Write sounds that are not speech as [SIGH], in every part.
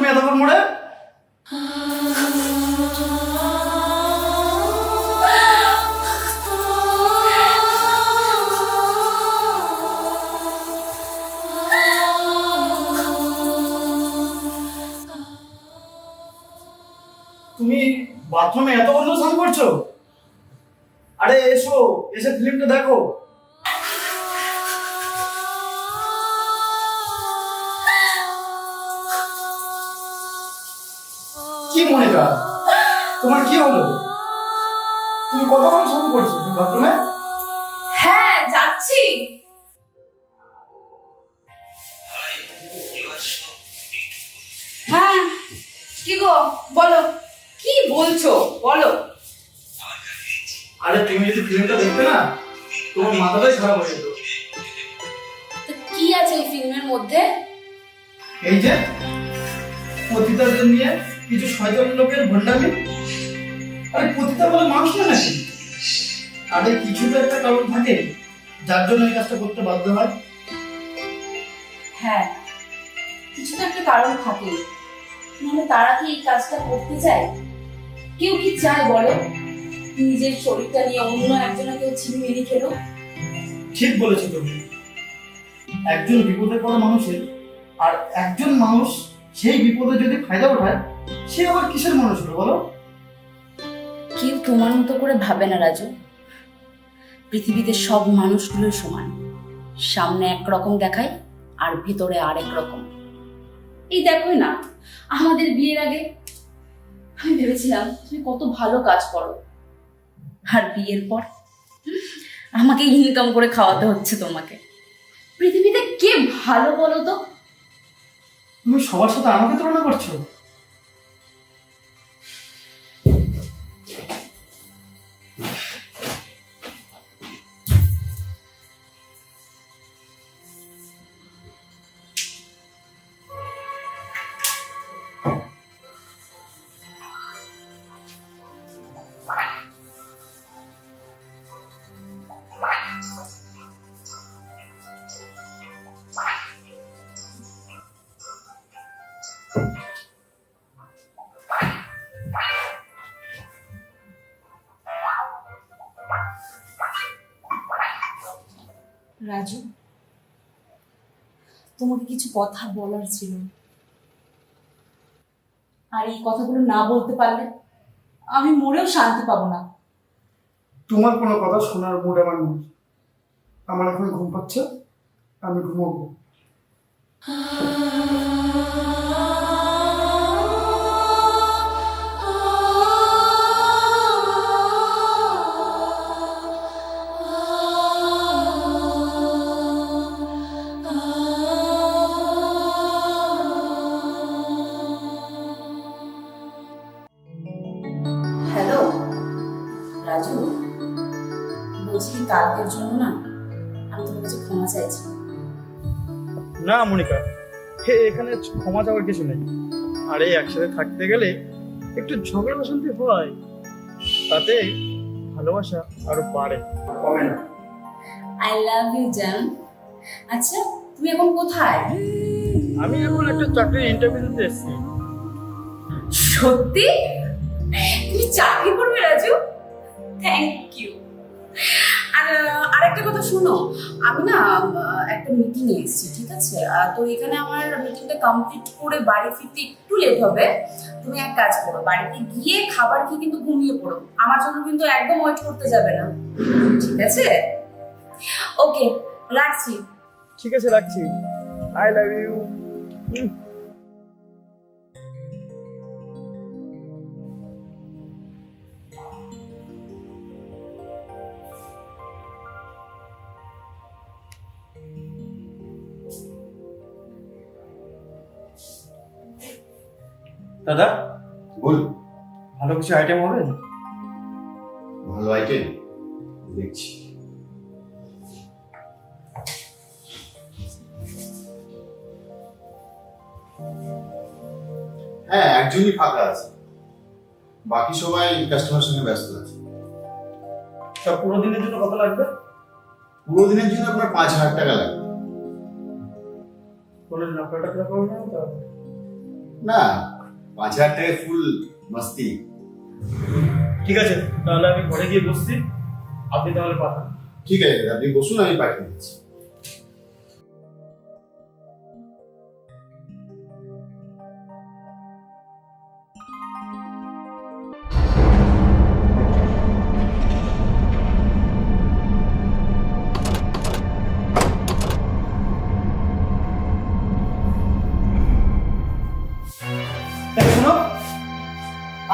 তুমি এতক্ষণ মোড়ে? তুমি বাথরুমে এত বন্ধ স্নান করছ? আরে এসো এসে ফিল্মটা দেখো। কি মনে মনিকা তোমার কি হলো তুমি কতক্ষণ স্নান করছ? তুমি বাথরুমে? হ্যাঁ যাচ্ছি। হ্যাঁ কি গো? বলো। কি বলছো? বলো। আরে তুমি যদি ফিল্মটা দেখতে না তোমার মাথাটাই খারাপ হয়ে যেত। কি আছে এই ফিল্মের মধ্যে? এই যে পতিতাদের নিয়ে কিছু শয়তান লোকের ভণ্ডামি? আরে পতিতা বলে মানুষ না নাকি? আরে কিছু তো একটা কারণ থাকে যার জন্য এই কাজটা করতে বাধ্য হয়। হ্যাঁ কিছু তো একটা কারণ থাকে। মানে তারা কি এই কাজটা করতে চায়? কেউ কি চায় বলো? নিজের শরীরটা নিয়ে অন্য একজনে কেউ ছিনিমিনি খেলো? ঠিক বলেছ তুমি। একজন বিপদে পড়া মানুষের আর একজন মানুষ সেই বিপদে যদি ফায়দা ওঠায় সে আবার কিসের মানুষ হলো বলো? কেউ তোমার মতো করে ভাবে না রাজু। পৃথিবীতে সব মানুষগুলো সমান। সামনে একরকম দেখায় আর ভিতরে আরেক রকম। এই দেখোই না আমাদের বিয়ের আগে আমি ভেবেছিলাম তুমি কত ভালো কাজ করো। আর বিয়ের পর আমাকে ইনকাম করে খাওয়াতে হচ্ছে তোমাকে। পৃথিবীতে কে ভালো বলো তো? তুমি সবার সাথে আমাকে তুলনা করছ? রাজু তোমাকে কিছু কথা বলার ছিল। আর এই কথাগুলো না বলতে পারলে আমি মরেও শান্তি পাবো না। তোমার কোনো কথা শোনার মুড আমার নেই। আমার এখন ঘুম পাচ্ছে আমি ঘুমাবো। রাজু বলছি কালকের জন্য না আমি তোমার কাছে ক্ষমা চাইছি। না মনিকা হে এখানে ক্ষমা চাওয়ার কিছু নেই। আর এই একসাথে থাকতে গেলে একটু ঝগড়া অশান্তি হয় তাতে ভালোবাসা আরও বাড়ে। কমে না? আই লাভ ইউ জান। আচ্ছা তুমি এখন কোথায়? আমি এখন একটা চাকরির ইন্টারভিউ দিতে এসেছি। সত্যি? তুমি চাকরি করবে রাজু? থ্যাংক ইউ আর আরেকটা কথা শোনো, আমি না একটা মিটিং এ এসেছি, ঠিক আছে? তো এখানে আমার মিটিংটা কমপ্লিট করে বাড়ি ফিরতে একটু লেট হবে। তুমি এক কাজ করো, বাড়িতে গিয়ে খাবার খেয়ে কিন্তু ঘুমিয়ে পড়ো। আমার জন্য কিন্তু একদম ওয়েট করতে যাবে না। ঠিক আছে? ওকে রাখছি। ঠিক আছে, রাখছি। আই লাভ ইউ দাদা? বল। ভালো কিছু আইটেম হবে? ভালো আইটেম দেখছি। হ্যাঁ একজনই ফাঁকা আছে। বাকি সবাই কাস্টমার সঙ্গে ব্যস্ত আছে। তা পুরো দিনের জন্য কত লাগবে? পুরো দিনের জন্য আপনার পাঁচ হাজার টাকা লাগবে। কোনো করবে না টাকায় ফুল মস্তি। ঠিক আছে তাহলে আমি ঘরে গিয়ে বসছি। আপনি তাহলে পাঠান। ঠিক আছে দাদা আপনি বসুন আমি পাঠিয়ে দিচ্ছি।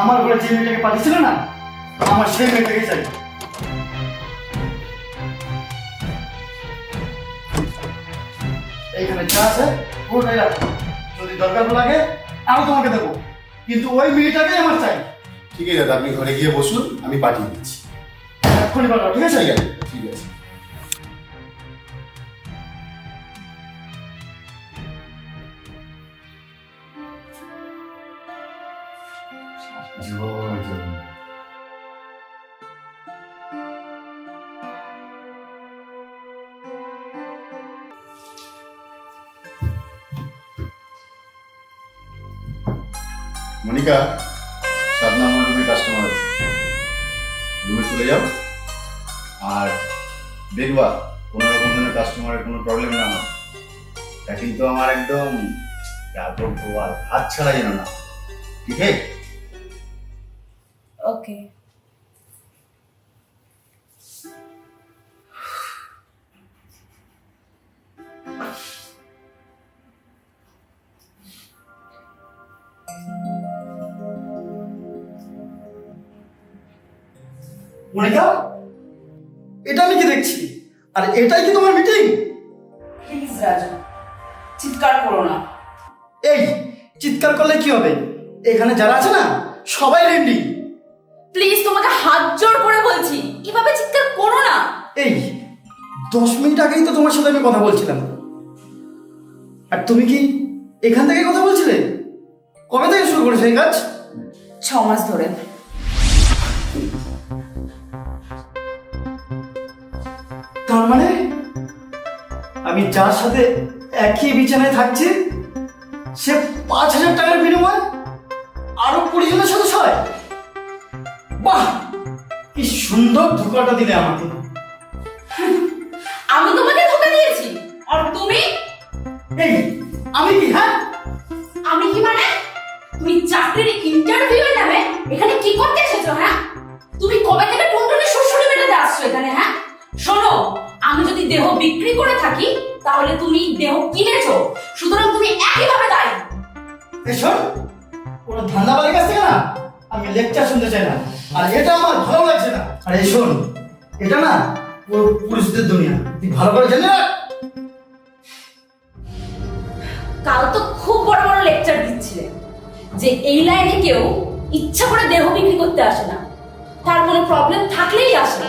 আমার ঘরে যে মেয়েটাকে পাঠিয়েছিল না আমার সেই মেয়েটাকে চাই। এইখানে যা আছে পুরোটাই রাখো। যদি দরকার লাগে আরও তোমাকে দেবো। কিন্তু ওই মেয়েটাকেই আমার চাই। ঠিক আছে দাদা আপনি ঘরে গিয়ে বসুন আমি পাঠিয়ে দিচ্ছি। এক্ষুনি পাঠাও ঠিক আছে ঠিক আছে। মনিকা সাত নম্বর রুমে কাস্টমার আছে। রুমে চলে যাও। আর দেখবা, কোনো রকম যেন কাস্টমারের কোনো প্রবলেম না হয়। এটা কিন্তু আমার একদম আর হাত ছাড়া যেন না ঠিক আছে? মনিকা এটা আমি কি দেখছি? আর এটাই কি তোমার মিটিং প্লিজ রাজু চিৎকার করো না। এই চিৎকার করলে কি হবে? এখানে যারা আছে না সবাই রেডি। প্লিজ তোমাকে হাত জোড় করে বলছি এভাবে চিৎকার করো না। এই দশ মিনিট আগেই তো তোমার সাথে আমি কথা বলছিলাম। আর তুমি কি এখান থেকে কথা বলছিলে? কবে থেকে শুরু করেছ এই কাজ? ছ মাস ধরে। যার সাথে একই বিছানায় থাকছি সে পাঁচ হাজার টাকার বিনিময়ে আরও কুড়ি জনের সাথে ছয় বাহ! কি সুন্দর ধোকাটা দিলে আমাকে। [LAUGHS] আমি তোমাকে ধোকা দিয়েছি। আর তুমি? এই আমি কি হ্যাঁ? আমি কি মানে? তুমি চাকরির ইন্টারভিউ নামে এখানে কি করতে এসেছ হ্যাঁ? তুমি কবে থেকে টুনটুনি শ্বশুরি মেটাতে আসছো এখানে হ্যাঁ? শোনো আমি যদি দেহ বিক্রি করে থাকি তাহলে তুমি দেহ কিনেছো। সুতরাং তুমি একইভাবে দায়ী। শোন কোনো ধান্দাবাদের কাছ থেকে না আমি লেকচার শুনতে চাই না। আর এটা আমার ভালো লাগছে না। আর এই শোন এটা না পুরো পুরুষদের দুনিয়া। তুই ভালো করে জানি না কাল তো খুব বড় বড় লেকচার দিচ্ছিলে যে এই লাইনে কেউ ইচ্ছা করে দেহ বিক্রি করতে আসে না। তার কোনো প্রবলেম থাকলেই আসে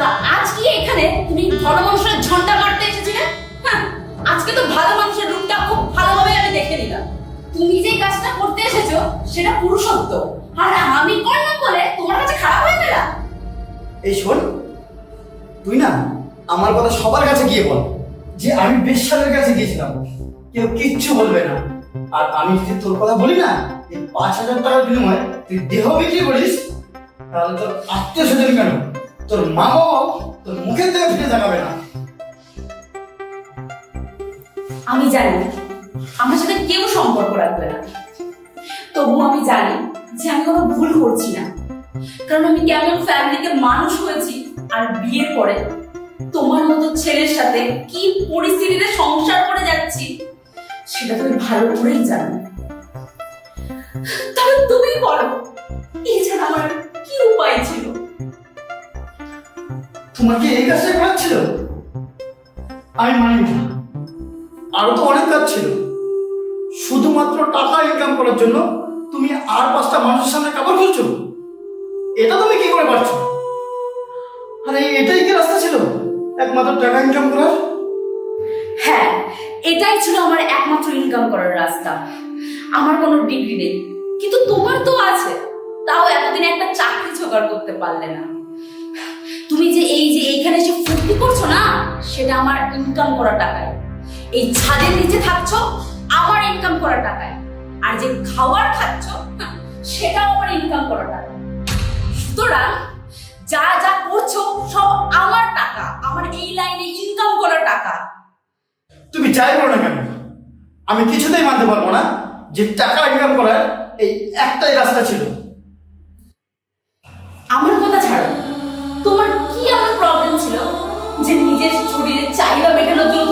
তা আজ কি এখানে তুমি ভালো মানুষের ঝন্টা মারতে এসেছিলে? হ্যাঁ, আজকে তো ভালো মানুষের রূপটা খুব ভালোভাবে আমি দেখে নিলাম। তুমি যে কাজটা করতে এসেছ সেটা পুরুষত্ব। আর আমি করলাম বলে তোমার কাছে খারাপ হয়ে গেলাম? এই শোন তুই না আমার কথা সবার কাছে গিয়ে বল। যে আমি বেশ্যালের কাছে গিয়েছিলাম কেউ কিচ্ছু বলবে না। আর আমি যদি তোর কথা বলি না এই পাঁচ হাজার টাকার বিনিময়ে তুই দেহ বিক্রি করিস তাহলে তোর আত্মীয় স্বজন কেন? তোর মা বাবাও তোর মুখের থেকে ফিরে তাকাবে না। আমি জানি, আমার সাথে কেউ সম্পর্ক রাখবে না। তবু আমি জানি যে আমি কোনো ভুল করছি না। কারণ আমি কেমন ফ্যামিলিতে মানুষ হয়েছি আর বিয়ের পরে তোমার মতো ছেলের সাথে কি পরিস্থিতিতে সংসার করে যাচ্ছি, সেটা তুমি ভালো করেই জানো। তবে তুমি বলো, এছাড়া আমার কি তোমার কি এই কাজটা করার ছিল? আমি মানি না আরও তো অনেক কাজ ছিল। শুধুমাত্র টাকা ইনকাম করার জন্য তুমি আর পাঁচটা মানুষের সামনে কাপড় খুলছো? এটা তুমি কি করে পারছ? আরে, এটাই কি রাস্তা ছিল? একমাত্র টাকা ইনকাম করার? হ্যাঁ এটাই ছিল আমার একমাত্র ইনকাম করার রাস্তা। আমার কোনো ডিগ্রি নেই। কিন্তু তোমার তো আছে। তাও এতদিন একটা চাকরি জোগাড় করতে পারলে না। তুমি যে এই যে এইখানে এসে ফুর্তি করছ না, সেটা আমার ইনকাম করা টাকায়। এই ছাদের নিচে থাকছো, আমার ইনকাম করা টাকায়। আর যে খাবার খাচ্ছ, সেটাও আমার ইনকাম করা টাকা সুতরাং যা যা করছ, সব আমার টাকা, আমার এই লাইনে ইনকাম করা টাকা। তুমি যাই বলো না কেন? আমি কিছুতেই মানতে পারব না যে টাকা ইনকাম করার এই একটাই রাস্তা ছিল। নিজের শরীরের চাহিদা মেটানোর জন্য